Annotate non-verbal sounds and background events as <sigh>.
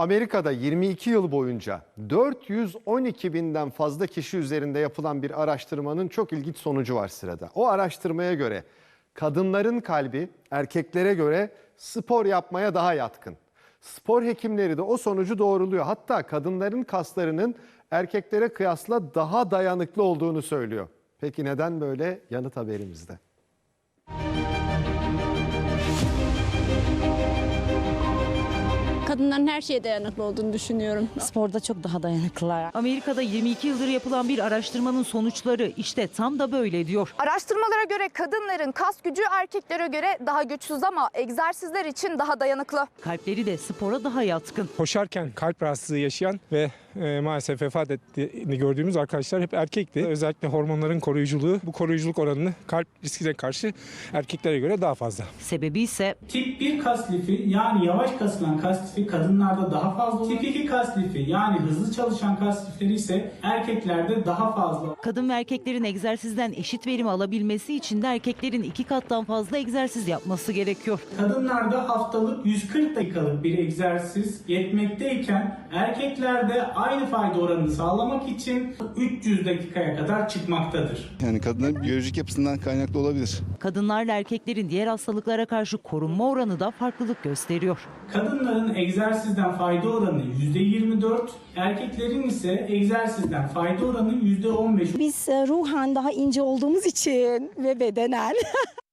Amerika'da 22 yıl boyunca 412 binden fazla kişi üzerinde yapılan bir araştırmanın çok ilginç sonucu var sırada. O araştırmaya göre kadınların kalbi erkeklere göre spor yapmaya daha yatkın. Spor hekimleri de o sonucu doğruluyor. Hatta kadınların kaslarının erkeklere kıyasla daha dayanıklı olduğunu söylüyor. Peki neden böyle? Yanıt haberimizde. Kadınların her şeye dayanıklı olduğunu düşünüyorum. Sporda çok daha dayanıklılar. Amerika'da 22 yıldır yapılan bir araştırmanın sonuçları işte tam da böyle diyor. Araştırmalara göre kadınların kas gücü erkeklere göre daha güçsüz ama egzersizler için daha dayanıklı. Kalpleri de spora daha yatkın. koşarken kalp rahatsızlığı yaşayan ve e, maalesef vefat ettiğini gördüğümüz arkadaşlar hep erkekti. Özellikle hormonların koruyuculuğu, bu koruyuculuk oranını kalp riskine karşı erkeklere göre daha fazla. Sebebi ise Tip 1 kas lifi yani yavaş kasılan kas lifi kadınlarda daha fazla olur. Tip 2 kas lifi yani hızlı çalışan kas lifleri ise erkeklerde daha fazla. kadın ve erkeklerin egzersizden eşit verim alabilmesi için de erkeklerin iki kattan fazla egzersiz yapması gerekiyor. Kadınlarda haftalık 140 dakikalık bir egzersiz yetmekteyken erkeklerde aynı fayda oranını sağlamak için 300 dakikaya kadar çıkmaktadır. Yani kadınların biyolojik yapısından kaynaklı olabilir. Kadınlarla erkeklerin diğer hastalıklara karşı korunma oranı da farklılık gösteriyor. Kadınların egzersizden fayda oranı %24, erkeklerin ise egzersizden fayda oranı %15. Biz e, ruhen daha ince olduğumuz için ve bedenen <laughs>